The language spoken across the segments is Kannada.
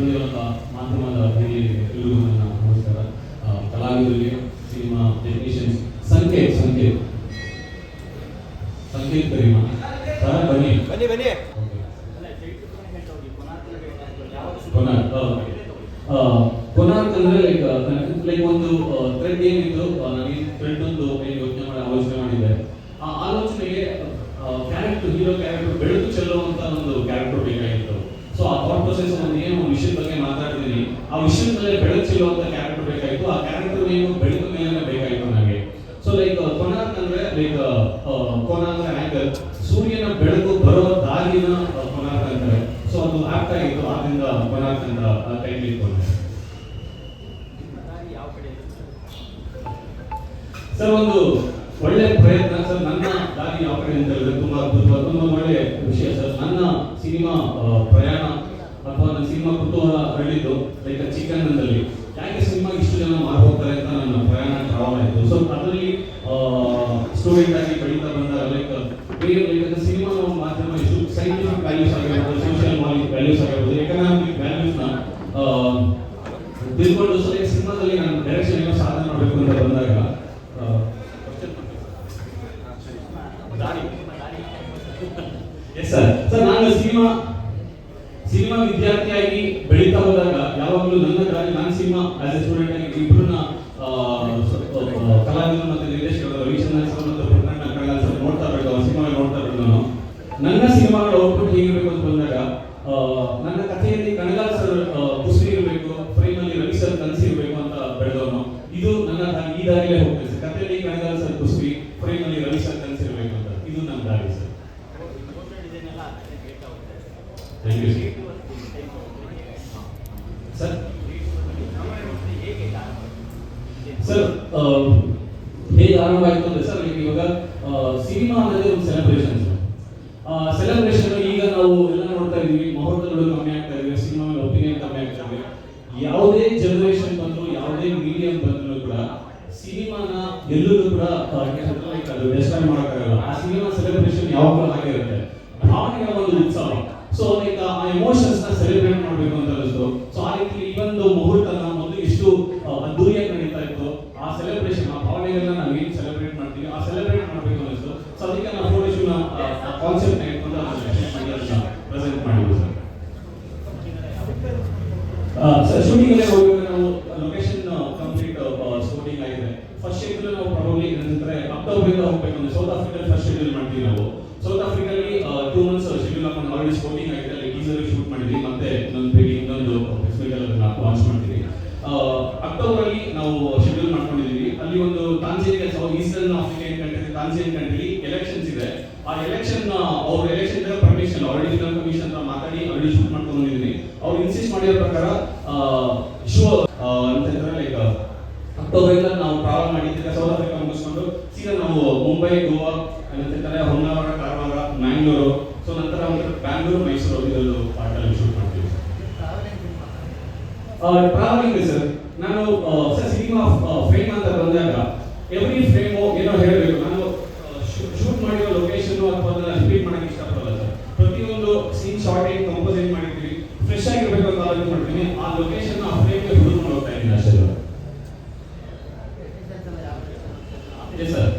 ಬಂದಿರುವಂಥ ಮಾಧ್ಯಮದ ಎಲ್ಲರಿಗೂ ನನ್ನ ನಮಸ್ಕಾರ ಕಲಾವಿದರಿಗೆ cinema technicians Sanket Sanket Sanket Karima sir ಬನ್ನಿ. ಬನ್ನಿ ಬನ್ನಿ. ಕೊನಾರ್ಕ್ ಕೊನಾರ್ಕ್ ಅಂದ್ರೆ ಲೈಕ್ ಲೈಕ್ ಒಂದು ಥ್ರೆಡ್ ಏನಿತ್ತು ನನಗೆ ಥ್ರೆಡ್ ಒಂದು ಯೋಚನೆ ಮಾಡಿ ಆಲೋಚನೆ ಮಾಡಿದ್ದೆ ಆ ಆಲೋಚನೆಗೆ ಕ್ಯಾರೆಕ್ಟರ್ ಹೀರೋ ಕ್ಯಾರೆಕ್ಟರ್ ಬೆಳಕು ಚೆಲ್ಲುವಂತ ಒಂದು ಕ್ಯಾರೆಕ್ಟರ್ ಬೇಕಾಗಿತ್ತು ಸೊ ಆ ಥಾಟ್ ಪ್ರೊಸೆಸ್ ನಾನು ಏನು ಒಂದು ವಿಷಯದ ಬಗ್ಗೆ ಮಾತಾಡ್ತೀನಿ ಆ ವಿಷಯದ ಮೇಲೆ ಬೆಳಕು ಚೆಲ್ಲುವಂತ ಕ್ಯಾರೆಕ್ಟರ್ ಬೇಕಾಗಿತ್ತು ಆ ಕ್ಯಾರೆಕ್ಟರ್ ಏನು ಬೆಳಕು ಮೇಲೆ ಬೇಕಾಗಿತ್ತು ನನಗೆ ಸೊ ಲೈಕ್ ಕೊನಾರ್ಕ್ ಅಂದ್ರೆ ಲೈಕ್ ಕೋನ ಅಂದ್ರೆ ಆಂಗಲ್ ಸೂರ್ಯನ ಬೆಳಕು ಬರೋ ದಾರಿನ ಕೊನಾರ್ಕ್ ಅಂತಾರೆ. ಸೊ ಅದು ಆಗ್ತಾ ಆಗಿತ್ತು. ಆದ್ರಿಂದ ಕೊನಾರ್ಕ್ ಅಂತ ಟೈಮ್ ಇಟ್ಕೊಂಡೆ ಸರ್ ಒಂದು ಒಳ್ಳೆ ಪ್ರಯತ್ನ. ಸರ್ ನನ್ನ ದಾರಿ ಯಾವ ಕಡೆ ಅಂತ ಹೇಳಿದ್ರೆ ತುಂಬಾ ಅದ್ಭುತವಾದ, ತುಂಬಾ ಒಳ್ಳೆ ವಿಷಯ. ಸರ್ ನನ್ನ ಸಿನಿಮಾ ಪ್ರಯಾಣ ಅಥವಾ ನನ್ನ ಸಿನಿಮಾ ಕುತೂಹಲ ಹರಡಿದ್ದು ಲೈಕ್ ಚಿಕನ್ ಅಂದಲ್ಲಿ ಯಾಕೆ ಸಿನಿಮಾ ಇಷ್ಟು ಜನ ಮಾರು ಹೋಗ್ತಾರೆ ಅಂತ ನನ್ನ ಪ್ರಯಾಣ ಟ್ರಾವಲ್ ಆಯಿತು ಸೊ ಅದರಲ್ಲಿ ಸ್ಟೂಡೆಂಟ್ ಆಗಿ ಬೆಳೀತಾ ಬಂದಾಗ ಲೈಕ್ ಬೇರೆ ಲೈಕ್ ಸಿನಿಮಾ ಮಾಧ್ಯಮ ಇಷ್ಟು ಸೈಂಟಿಫಿಕ್ ವ್ಯಾಲ್ಯೂಸ್ ಆಗಿರ್ಬೋದು ಸೋಷಿಯಲ್ ವ್ಯಾಲ್ಯೂಸ್ ಆಗಿರ್ಬೋದು ಎಕನಾಮಿಕ್ ವ್ಯಾಲ್ಯೂಸ್ನ ತಿಳ್ಕೊಂಡು ಸೊ ಲೈಕ್ ಸಿನಿಮಾದಲ್ಲಿ ನಾನು ಡೈರೆಕ್ಷನ್ ಏನೋ ಸಾಧನೆ ಮಾಡಬೇಕು ಅಂತ ಬಂದಾಗ ಎಸ್ ಸರ್ ಸರ್ ನಾನು ಸಿನಿಮಾ ಸಿನಿಮಾ ವಿದ್ಯಾರ್ಥಿಯಾಗಿ ಬೆಳೀತಾ ಹೋದಾಗ, ಯಾವಾಗಲೂ ನನ್ನ ದಾರಿ ನಾನು ಸಿನಿಮಾ ಆಸ್ ಎ ಸ್ಟೂಡೆಂಟ್ ಆಗಿ ಇಬ್ಬರನ್ನ ಕಲಾವಿದರು ಮತ್ತು ನಿರ್ದೇಶಕರು, ರವಿಚಂದ್ರನ್ ಸರ್ ಮತ್ತು ಪ್ರಕರಣ ಕಳ್ಳ ಸರ್ ನೋಡ್ತಾ ಇರೋದು ಸಿನಿಮಾ ನೋಡ್ತಾ ಇರೋದು ನಾನು. ನನ್ನ ಸಿನಿಮಾಗಳ ಔಟ್ಪುಟ್ ಹೇಗಿರಬೇಕು ಅಂತ ಬಂದಾಗ ನನ್ನ ಕಥೆಯಲ್ಲಿ ಕಣಗಾಲ್ ಸರ್ ಕುಸ್ತಿ ಇರಬೇಕು ಫ್ರೇಮಲ್ಲಿ ರವಿ ಸರ್ ಕನಸಿರಬೇಕು ಅಂತ ಬೆಳೆದವನು. ಇದು ನನ್ನ ಈ ದಾರಿಯಲ್ಲೇ ಹೋಗ್ತೇನೆ ಸರ್ ಕಥೆಯಲ್ಲಿ ಕಣಗಾಲ್ ಸರ್ ಕುಸ್ತಿ ಫ್ರೇಮಲ್ಲಿ ರವಿ ಸರ್ ಕನಸಿ ಇರಬೇಕು ಅಂತ ಇದು ನನ್ನ ದಾರಿ sir thank you sir sir ಹೇಗೆ ಆರಂಭ ಆಯಿತು ಅಂದರೆ ಸರ್ ಇವಾಗ ಸಿನಿಮಾ ಅನ್ನೋದೇ ಒಂದು ಸೆಲೆಬ್ರೇಷನ್ ಸೆಲೆಬ್ರೇಷನ್ ಈಗ ನಾವು ಎಲ್ಲ ನೋಡ್ತಾ ಇದೀವಿ ಮುಹೂರ್ತಗಳು ಕಮ್ಮಿ ಆಗ್ತಾ ಇವೆ ಸಿನಿಮಾ ಮೇಲೆ ಒಪಿನಿಯನ್ ಕಮ್ಮಿ ಆಗ್ತಾ ಇದೆ ಯಾವುದೇ ಜನರೇಷನ್ ಬಂದ್ರು, ಯಾವುದೇ ಮೀಡಿಯಂ ಬಂದ್ರು ಕೂಡ ಸಿನಿಮಾನ ಎಲ್ಲೂ ಕೂಡ ಡಿಸ್ಟ್ರಾಯ್ ಮಾಡೋಕ್ಕಾಗಲ್ಲ. ಆ ಸಿನಿಮಾ ಸೆಲೆಬ್ರೇಷನ್ ಯಾವಾಗಲೂ ಹಾಗೆ ಇರುತ್ತೆ. ಭಾವನೆಗಳ ಒಂದು ಉತ್ಸವ ಸೊ ಲೈಕ್ ಆ ಎಮೋಷನ್ಸ್ನ ಸೆಲೆಬ್ರೇಟ್ ಮಾಡಬೇಕು ಅಂತ ಅನಿಸ್ತು ಸೊ ಆ ರೀತಿ ಈ ಒಂದು ಮುಹೂರ್ತನ ಮೊದಲು ಎಷ್ಟು ಅದ್ದೂರಿಯಾಗಿ ನಡೀತಾ ಇತ್ತು. ಆ ಸೆಲೆಬ್ರೇಷನ್ ಆ ಭಾವನೆಗಳನ್ನ ನಾವು ಏನು ಸೆಲೆಬ್ರೇಟ್ ಮಾಡ್ತೀವಿ, ಆ ಸೆಲೆಬ್ರೇಟ್ ಮಾಡಬೇಕು ಅನಿಸ್ತು ಸೊ ಅದಕ್ಕೆ ನಾವು ಫೋಟೋ ಶೂನ ಕಾನ್ಸೆಪ್ಟ್ ಇಟ್ಕೊಂಡು ಪ್ರೆಸೆಂಟ್ ಮಾಡಿದ್ವಿ ಸರ್. ಶೂಟಿಂಗ್ ಅಲ್ಲೇ ಆಲ್ರೆಡಿ ಶೂಟಿಂಗ್ ಆಗಿದೆ ಅಲ್ಲಿ ಟೀಸರ್ ಶೂಟ್ ಮಾಡಿದ್ವಿ. ಮತ್ತೆ ನನ್ನ ಬೇಗ ಇನ್ನೊಂದು ಫೆಸ್ಟಿವಲ್ ಲಾಂಚ್ ಮಾಡ್ತೀವಿ. ಅಕ್ಟೋಬರ್ ಅಲ್ಲಿ ನಾವು ಶೆಡ್ಯೂಲ್ ಮಾಡ್ಕೊಂಡಿದ್ದೀವಿ. ಅಲ್ಲಿ ಒಂದು Tanzania south eastern African country ತಾಂಜೇನ್ country elections ಇದೆ. ಆ ಎಲೆಕ್ಷನ್ ಅವ್ರ election permission already film commission ಹತ್ರ ಮಾತಾಡಿ ಆಲ್ರೆಡಿ ಶೂಟ್ ಮಾಡ್ಕೊಂಡು ಬಂದಿದ್ದೀನಿ. ಅವ್ರು ಇನ್ಸಿಸ್ಟ್ ಮಾಡಿರೋ ಪ್ರಕಾರ ಶೋ ಅಂತಂದ್ರೆ ಲೈಕ್ ಅಕ್ಟೋಬರ್ ಇಂದ ನಾವು ಟ್ರಾವೆಲ್ ಮಾಡಿದ್ದೀವಿ. ಸೌತ್ ಆಫ್ರಿಕಾ ಮುಗಿಸ್ಕೊಂಡು ಸೀದಾ ನಾವು ಮುಂಬೈ ಗೋವಾ ಅಂತಂದ್ರೆ ಹೊನ್ನಾವರ ಕಾರವಾರ ಮ್ಯಾಂಗ್ಳೂರು ಒಂದು ಬ್ಯಾಂಗ್ಳೂರು ಮೈಸೂರು ಇದೊಂದು ಪಾರ್ಟಲ್ಲಿ ಶೂಟ್ ಮಾಡ್ತೀವಿ. ಟ್ರಾವೆಲಿಂಗ್ ಸರ್ ನಾನು ಸರ್ ಸಿನಿಮಾ ಫ್ರೇಮ್ ಅಂತ ಬಂದಾಗ ಎವ್ರಿ ಫ್ರೇಮು ಏನೋ ಹೇಳಬೇಕು. ನಾನು ಶೂಟ್ ಮಾಡಿರೋ ಲೊಕೇಶನ್ ಅಥವಾ ಅದನ್ನ ರಿಪೀಟ್ ಮಾಡಕ್ಕೆ ಇಷ್ಟಪಡಲ್ಲ ಸರ್. ಪ್ರತಿಯೊಂದು ಸೀನ್ ಶಾರ್ಟ್ ಏನು ಕಂಪೋಸ್ ಏನು ಮಾಡಿರ್ತೀವಿ. ಫ್ರೆಶ್ ಆಗಿರ್ಬೇಕು ಅಂತ ಆಲೋಚನೆ ಮಾಡ್ತೀನಿ. ಆ ಲೊಕೇಶನ್ ಆ ಫ್ರೇಮ್ಗೆ ಹುಡುಗ ಹೋಗ್ತಾ ಇದ್ದೀನಿ ಅಷ್ಟೇ sir. Yes sir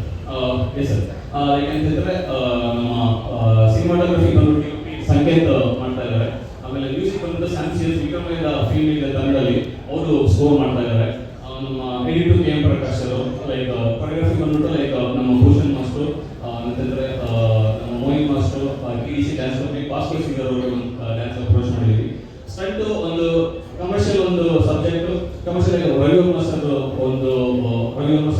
yes sir ಯಾಕಂತಂದ್ರೆ ಆ, ನಮ್ಮ ಸಿನಿಮಾಟೋಗ್ರಫಿ ಬಂದ್ಬಿಟ್ಟು ಸಂಕೇತ್ ಮಾಡ್ತಾ ಇದ್ದಾರೆ ಆಮೇಲೆ ಮ್ಯೂಸಿಕ್ ಬಂದ್ಬಿಟ್ಟು ಸ್ಯಾನ್ಸಿಯಸ್ ವಿಕ್ರಮಯ್ಯ ಫಿಲ್ಮ್ ಇದೆ ಕನ್ನಡಲ್ಲಿ ಅವರು ಸ್ಕೋರ್ ಮಾಡ್ತಾ ಇದ್ದಾರೆ ಆ, ನಮ್ಮ ಎಡಿಟರ್ ಕೆ ಎಂ ಪ್ರಕಾಶ್ ಅವರು ಲೈಕ್ ಕೊರಿಯೋಗ್ರಫಿ ಬಂದ್ಬಿಟ್ಟು ಲೈಕ್, ನಮ್ಮ ಭೂಷಣ್ ಮಾಸ್ಟರ್ ಅಂತಂದ್ರೆ ನಮ್ಮ Mohin master K D C dance company Bhaskar singer ಅವರು ಡ್ಯಾನ್ಸ್ ಅಪ್ರೋಚ್ ಮಾಡಿದ್ವಿ. ಸ್ಟಂಟ್ ಒಂದು ಕಮರ್ಷಿಯಲ್ ಒಂದು ಸಬ್ಜೆಕ್ಟ್ ಕಮರ್ಷಿಯಲ್ ರವಿ ಮಾಸ್ಟರ್ ಒಂದು ರವಿ ರವಿವರ್ಮ